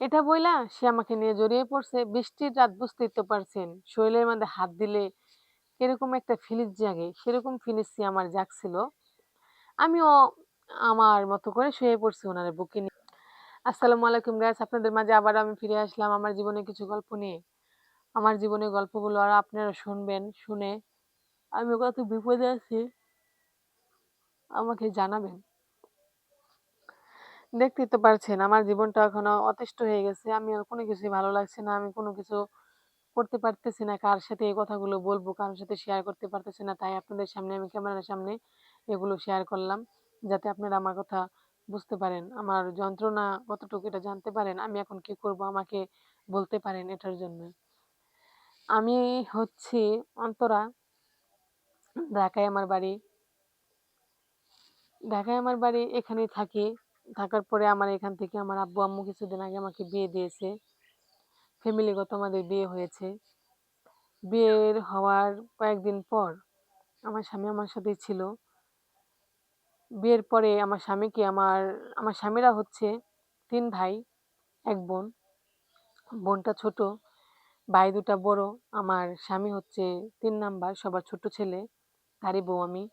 এটা বইলা সে আমাকে নিয়ে জড়িয়ে পড়ছে। বৃষ্টির রাত বুঝতেই তো পারছেন। শরীরের মধ্যে হাত দিলে কীরকম একটা ফিলিংস জাগে, সেরকম ফিলিংসই আমার জাগছিল। আমিও আমার মতো করে শুয়ে পড়ছি ওনার বুকে নিয়ে। আসসালামু আলাইকুম গাইস আপনাদের মাঝে আবার আমি ফিরে আসলাম আমার জীবনে কিছু গল্প নিয়ে। আমার জীবনের গল্পগুলো আর আপনারা শুনবেন, শুনে আমি কত বিপদে আছি আমাকে জানাবেন। দেখতেই তো পারছেন আমার জীবনটা এখনও অতিষ্ঠ হয়ে গেছে। আমি আর কোনো কিছুই ভালো লাগছে না। আমি কোনো কিছু করতে পারতেছি না। কার সাথে এই কথাগুলো বলব, কারও সাথে শেয়ার করতে পারতেছি না। তাই আপনাদের সামনে আমি ক্যামেরার সামনে এগুলো শেয়ার করলাম। যাতে আপনারা আমার কথা বুঝতে পারেন। আমার যন্ত্রণা কতটুকু এটা জানতে পারেন। আমি এখন কি করব আমাকে বলতে পারেন এটার জন্য। আমি হচ্ছি অন্তরা। ঢাকায় আমার বাড়ি। ঢাকায় আমার বাড়ি এখানেই থাকি। থাকার পরে আমার এখান থেকে আমার আব্বু-আম্মু কিছুদিন আগে আমাকে বিয়ে দিয়েছে। ফ্যামিলিগত আমাদের বিয়ে হয়েছে। বিয়ের হওয়ার কয়েকদিন পর আমার স্বামী আমার সাথেই ছিল। বিয়ের পরে আমার স্বামীকে আমার আমার স্বামীরা হচ্ছে তিন ভাই, এক বোন। বোনটা ছোট, ভাই দুটা বড়। আমার স্বামী হচ্ছে তিন নাম্বার সবার ছোট ছেলে। তারই বউ আমি।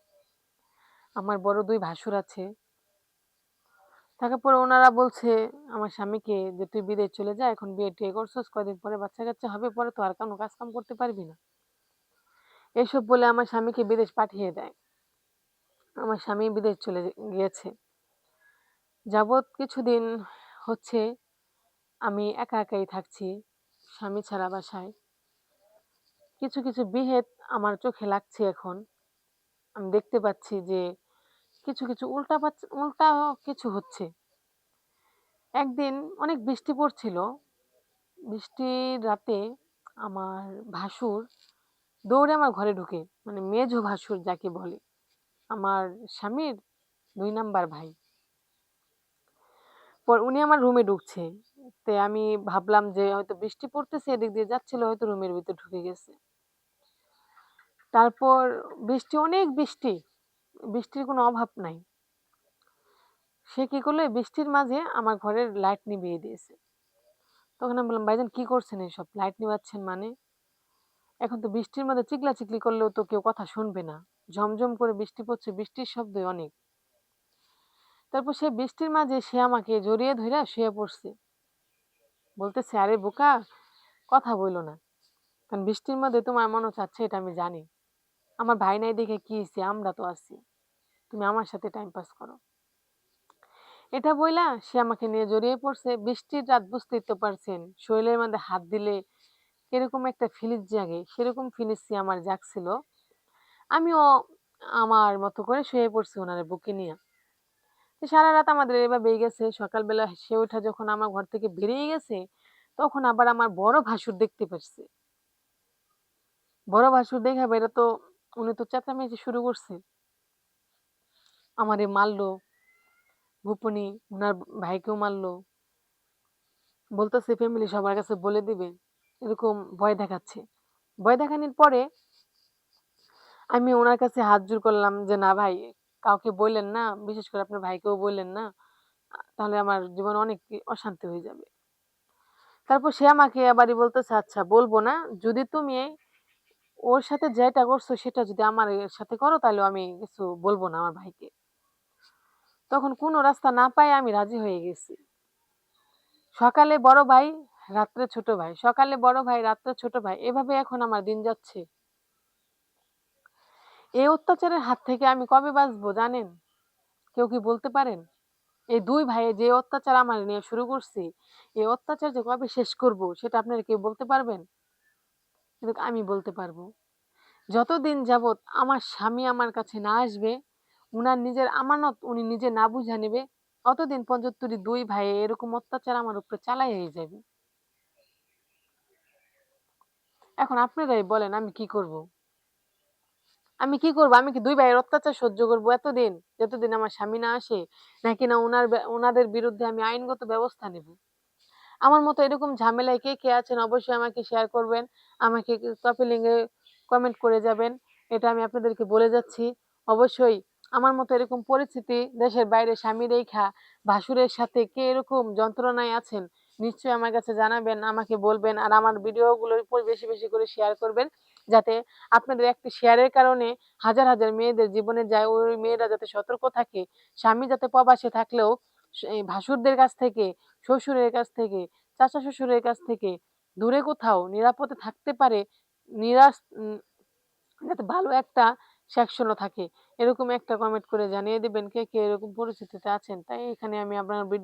আমার বড় দুই ভাসুর আছে। থাকার পরে ওনারা বলছে আমার স্বামীকে যে, "তুই বিদেশ চলে যা। এখন বিয়ে-টিয়ে করছস, কয়দিন পরে বাচ্চা-কাচ্চা হবে, পরে তো আর কোনো কাজ-কাম করতে পারবি না।" এসব বলে আমার স্বামীকে বিদেশ পাঠিয়ে দেয়। আমার স্বামী বিদেশ চলে গিয়েছে। যাবৎ কিছুদিন হচ্ছে আমি একা একাই থাকছি, স্বামী ছাড়া বাসায়। কিছু, কিছু বিহেত আমার চোখে লাগছে এখন। আমি দেখতে পাচ্ছি যে কিছু, কিছু উল্টা উল্টা কিছু হচ্ছে। একদিন অনেক বৃষ্টি পড়ছিল। বৃষ্টির রাতে আমার ভাসুর দৌড়ে আমার ঘরে ঢুকে। মানে মেঝো ভাসুর যাকে বলে। আমার স্বামীর দুই নাম্বার ভাই। পর উনি আমার রুমে ঢুকছে। তে আমি ভাবলাম যে হয়তো বৃষ্টি পড়তেছে এদিক দিয়ে যাচ্ছিল হয়তো রুমের ভিতর ঢুকে গেছে। তারপর বৃষ্টি অনেক বৃষ্টি। বৃষ্টির কোনো অভাব নাই। সে কি করল বৃষ্টির মাঝে আমার ঘরের লাইট নিভিয়ে দিয়েছে। তখন আমি বললাম, "ভাইজান কি করছেন এসব? লাইট নিভাচ্ছেন মানে?" এখন তো বৃষ্টির মধ্যে চিকলা চিকলি করলেও তো কেউ কথা শুনবে না। ঝমঝম করে বৃষ্টি পড়ছে, বৃষ্টির শব্দই অনেক। তারপর সে বৃষ্টির মাঝে সে আমাকে জড়িয়ে ধইরা শুয়ে পড়ছে। বলতেছে, "আরে বোকা, কথা বইলো না। কারণ বৃষ্টির মধ্যে তোমার মন চাচ্ছে এটা আমি জানি। আমার ভাই নাই দেখে কি হইছে? আমরা তো আছি। তুমি আমার সাথে টাইম পাস করো।" এটা বইলা সে আমাকে নিয়ে জড়িয়ে পড়ছে। বৃষ্টির রাত বুঝতেই তো পারছেন। শরীরের মধ্যে হাত দিলে কীরকম একটা ফিলিংস জাগে, সেরকম ফিলিংসই আমার জাগছিল। আমিও আমার মতো করে শুয়ে পড়ছি ওনার বুকে নিয়ে তো সারারাত আমাদের এভাবেই গেছে। সকালবেলা সে ওঠা যখন আমার ঘর থেকে বেরিয়ে গেছে, তখন আবার আমার বড় ভাসুর দেখতে পারছে। বড় ভাসুর দেইখা বাইরা তো উনি তো চেঁচামেচি শুরু করছে। আমারে মারলো। গোপনে উনার ভাইকেও মারলো। বলতেছে ফ্যামিলি সবার কাছে বলে দিবে। এরকম ভয় দেখাচ্ছে। ভয় দেখানোর পরে আমি ওনার কাছে হাত জোর করলাম যে, "না ভাই, কাউকে বললেন না। বিশেষ করে আপনার ভাইকেও বললেন না। তাহলে আমার জীবনে অনেক অশান্তি হয়ে যাবে।" তারপর সে আমাকে আবারই বলতেছে, "আচ্ছা বলব না। যদি তুমি ওর সাথে যেটা করছ সেটা যদি আমার সাথে করো তাহলে আমি কিছু বলব না আমার ভাইকে।" তখন কোনো রাস্তা না পায়ে আমি রাজি হয়ে গেছি। সকালে বড় ভাই, রাত্রে ছোট ভাই। সকালে বড় ভাই, রাত্রে ছোট ভাই। এভাবে এখন আমার দিন যাচ্ছে। এই অত্যাচারের হাত থেকে আমি কবে বাঁচবো জানেন? কেউ কি বলতে পারেন? এই দুই ভাইয়ে যে অত্যাচার আমার নিয়ে শুরু করছে, এই অত্যাচার যে কবে শেষ করব সেটা আপনারা কেউ বলতে পারবেন? কিন্তু আমি বলতে পারব। যতদিন যাবৎ আমার স্বামী আমার কাছে না আসবে, উনার নিজের আমানত উনি নিজে না বুঝা নেবে অতদিন পর্যন্ত ২ ভাইয়ে এরকম অত্যাচার আমার উপরে চালাই হয়ে যাবে। এখন আপনারাই বলেন আমি কি করব? আমি কি করব? আমি কি দুই ভাইয়ের অত্যাচার সহ্য করব এতদিন? যতদিন আমার স্বামী না আসে? নাকি না উনার বে উনাদের বিরুদ্ধে আমি আইনগত ব্যবস্থা নেব? আমার মতো এরকম ঝামেলায় কে, কে আছেন অবশ্যই আমাকে শেয়ার করবেন। আমাকে কপি কমেন্ট করে যাবেন। এটা আমি আপনাদেরকে বলে যাচ্ছি। অবশ্যই আমার মতো এরকম পরিস্থিতি দেশের বাইরে স্বামী রেখা ভাসুরের সাথে কে এরকম যন্ত্রণায় আছেন নিশ্চয়ই আমার কাছে জানাবেন, আমাকে বলবেন। আর আমার ভিডিওগুলোর উপর বেশি, বেশি করে শেয়ার করবেন। যাতে আপনাদের একটি শেয়ারের কারণে হাজার, হাজার মেয়েদের জীবনে যায়, ওই মেয়েরা যাতে সতর্ক থাকে। স্বামী যাতে প্রবাসে থাকলেও ভাসুরদের কাছ থেকে, শ্বশুরের কাছ থেকে, চাচা শ্বশুরের কাছ থেকে দূরে কোথাও নিরাপদে থাকতে পারে। নিরাশ যাতে ভালো একটা সেকশনও থাকে। এরকম একটা কমেন্ট করে জানিয়ে দেবেন কে, কে এরকম পরিস্থিতিতে আছেন। তাই এখানে আমি আপনার ভিডিও